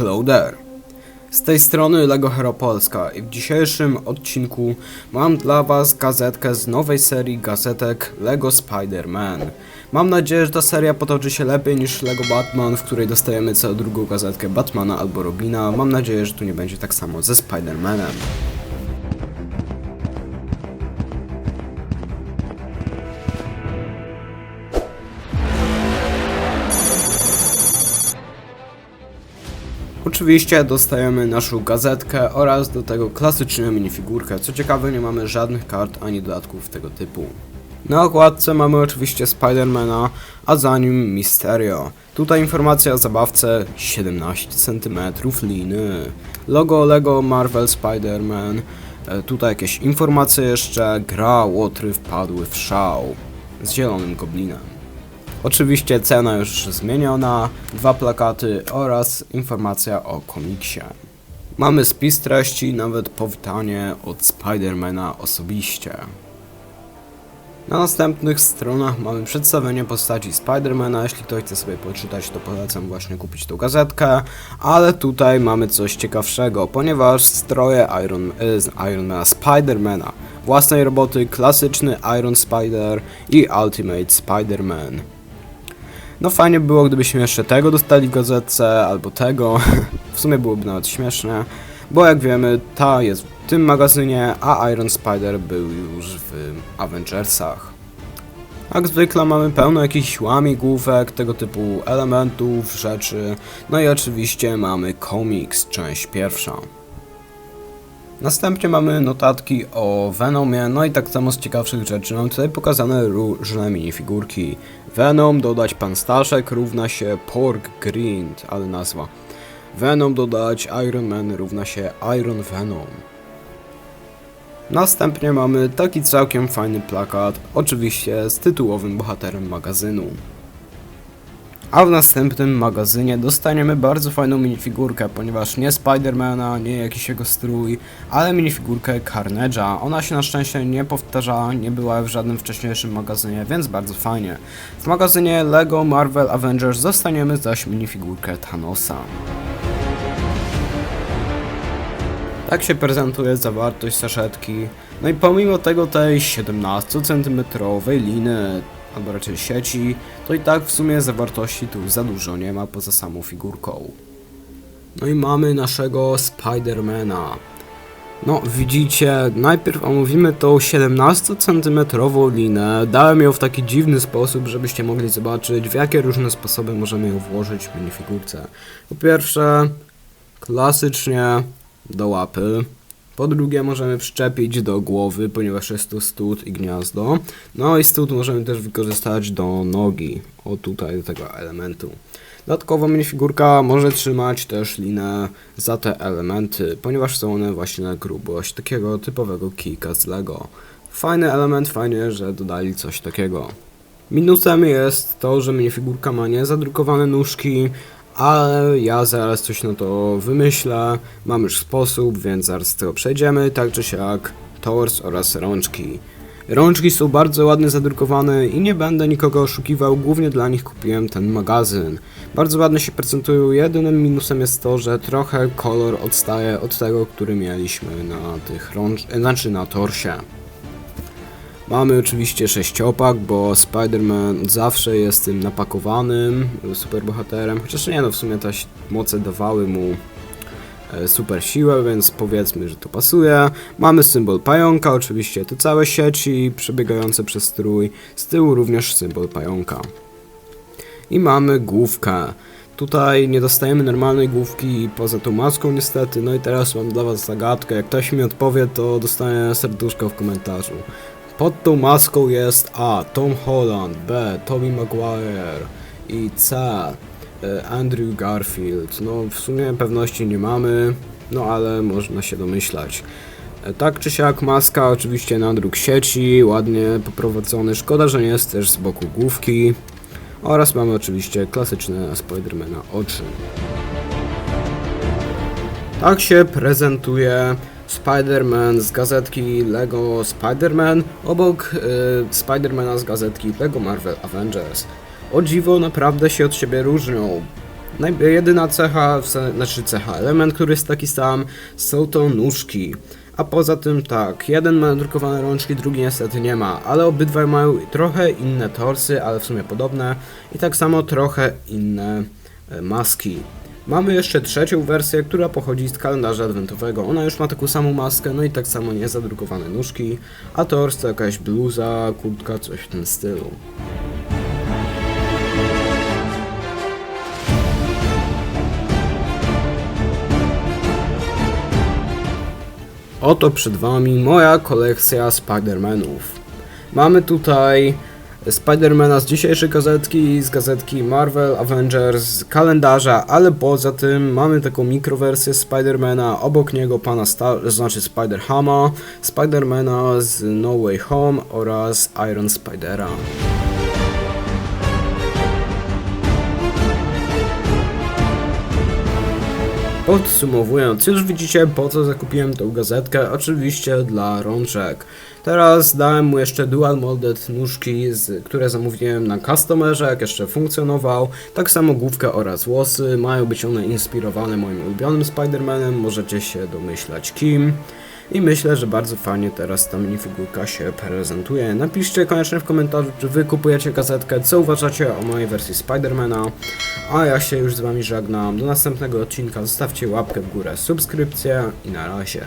Hello there! Z tej strony Lego Hero Polska i w dzisiejszym odcinku mam dla Was gazetkę z nowej serii gazetek Lego Spider-Man. Mam nadzieję, że ta seria potoczy się lepiej niż Lego Batman, w której dostajemy co drugą gazetkę Batmana albo Robina. Mam nadzieję, że tu nie będzie tak samo ze Spider-Manem. Oczywiście dostajemy naszą gazetkę oraz do tego klasyczną minifigurkę. Co ciekawe, nie mamy żadnych kart ani dodatków tego typu. Na okładce mamy oczywiście Spidermana, a za nim Mysterio. Tutaj informacja o zabawce 17 cm liny. Logo Lego Marvel Spider-Man. E, Tutaj jakieś informacje jeszcze. Gra, łotry wpadły w szał. Z zielonym goblinem. Oczywiście cena już zmieniona, dwa plakaty oraz informacja o komiksie. Mamy spis treści, nawet powitanie od Spidermana osobiście. Na następnych stronach mamy przedstawienie postaci Spidermana. Jeśli ktoś chce sobie poczytać, to polecam właśnie kupić tą gazetkę. Ale tutaj mamy coś ciekawszego, ponieważ stroje Iron, y, Ironmana, Spidermana, własnej roboty, klasyczny Iron Spider i Ultimate Spider-Man. No fajnie było, gdybyśmy jeszcze tego dostali w gazetce, albo tego. w sumie byłoby nawet śmieszne, bo jak wiemy, ta jest w tym magazynie, a Iron Spider był już w Avengersach. Jak zwykle mamy pełno jakichś łamigłówek, tego typu elementów, rzeczy, no i oczywiście mamy komiks, część pierwsza. Następnie mamy notatki o Venomie, no i tak samo z ciekawszych rzeczy mam tutaj pokazane różne minifigurki. Venom dodać Pan Staszek równa się Pork Grind, ale nazwa. Venom dodać Iron Man równa się Iron Venom. Następnie mamy taki całkiem fajny plakat, oczywiście z tytułowym bohaterem magazynu. A w następnym magazynie dostaniemy bardzo fajną minifigurkę, ponieważ nie Spidermana, nie jakiś jego strój, ale minifigurkę Carnage'a. Ona się na szczęście nie powtarzała, nie była w żadnym wcześniejszym magazynie, więc bardzo fajnie. W magazynie LEGO Marvel Avengers dostaniemy zaś minifigurkę Thanosa. Tak się prezentuje zawartość saszetki. No i pomimo tego tej 17 cm liny, albo raczej sieci, to i tak w sumie zawartości tu za dużo nie ma poza samą figurką. No i mamy naszego Spidermana. No, widzicie, najpierw omówimy tą 17 cm linę. Dałem ją w taki dziwny sposób, żebyście mogli zobaczyć, w jakie różne sposoby możemy ją włożyć w minifigurce. Po pierwsze, klasycznie do łapy. Po drugie możemy wszczepić do głowy, ponieważ jest tu stód i gniazdo. No i stód możemy też wykorzystać do nogi, o tutaj do tego elementu. Dodatkowo minifigurka może trzymać też linę za te elementy, ponieważ są one właśnie na grubość takiego typowego kijka z Lego. Fajny element, fajnie, że dodali coś takiego. Minusem jest to, że minifigurka ma niezadrukowane nóżki, ale ja zaraz coś na to wymyślę. Mam już sposób, więc zaraz tego przejdziemy, tak czy siak tors oraz rączki. Rączki są bardzo ładnie zadrukowane i nie będę nikogo oszukiwał, głównie dla nich kupiłem ten magazyn. Bardzo ładnie się prezentują, jedynym minusem jest to, że trochę kolor odstaje od tego, który mieliśmy na tych rącz... znaczy na torsie. Mamy oczywiście sześciopak, bo Spider-Man zawsze jest tym napakowanym superbohaterem, chociaż nie no, w sumie te moce dawały mu e, super siłę, więc powiedzmy, że to pasuje. Mamy symbol pająka, oczywiście te całe sieci przebiegające przez strój, z tyłu również symbol pająka. I mamy główkę. Tutaj nie dostajemy normalnej główki poza tą maską niestety, no i teraz mam dla was zagadkę, jak ktoś mi odpowie, to dostanę serduszko w komentarzu. Pod tą maską jest A. Tom Holland, B. Tobey Maguire i C. e, Andrew Garfield. No w sumie pewności nie mamy, no ale można się domyślać. E, Tak czy siak maska oczywiście na druk sieci, ładnie poprowadzony. Szkoda, że nie jest też z boku główki. Oraz mamy oczywiście klasyczne Spidermana oczy. Tak się prezentuje Spider-Man z gazetki Lego Spider-Man obok y, Spider-Mana z gazetki Lego Marvel Avengers. O dziwo naprawdę się od siebie różnią. Jedyna cecha, znaczy cecha, element, który jest taki sam, są to nóżki. A poza tym tak, jeden ma drukowane rączki, drugi niestety nie ma, ale obydwaj mają trochę inne torsy, ale w sumie podobne i tak samo trochę inne e, maski. Mamy jeszcze trzecią wersję, która pochodzi z kalendarza adwentowego. Ona już ma taką samą maskę, no i tak samo niezadrukowane nóżki, a tors to jakaś bluza, kurtka, coś w tym stylu. Oto przed Wami moja kolekcja Spider-Manów. Mamy tutaj Spidermana z dzisiejszej gazetki, z gazetki Marvel Avengers, z kalendarza, ale poza tym mamy taką mikrowersję Spidermana, obok niego pana Star, znaczy Spider-Hama, Spidermana z No Way Home oraz Iron Spidera. Podsumowując, już widzicie po co zakupiłem tą gazetkę, oczywiście dla rączek. Teraz dałem mu jeszcze dual molded nóżki, z, które zamówiłem na customerze, jak jeszcze funkcjonował. Tak samo główkę oraz włosy, mają być one inspirowane moim ulubionym Spider-Manem, możecie się domyślać kim. I myślę, że bardzo fajnie teraz ta minifigurka się prezentuje. Napiszcie koniecznie w komentarzu, czy wy kupujecie gazetkę, co uważacie o mojej wersji Spidermana. A ja się już z wami żegnam. Do następnego odcinka zostawcie łapkę w górę, subskrypcję i na razie.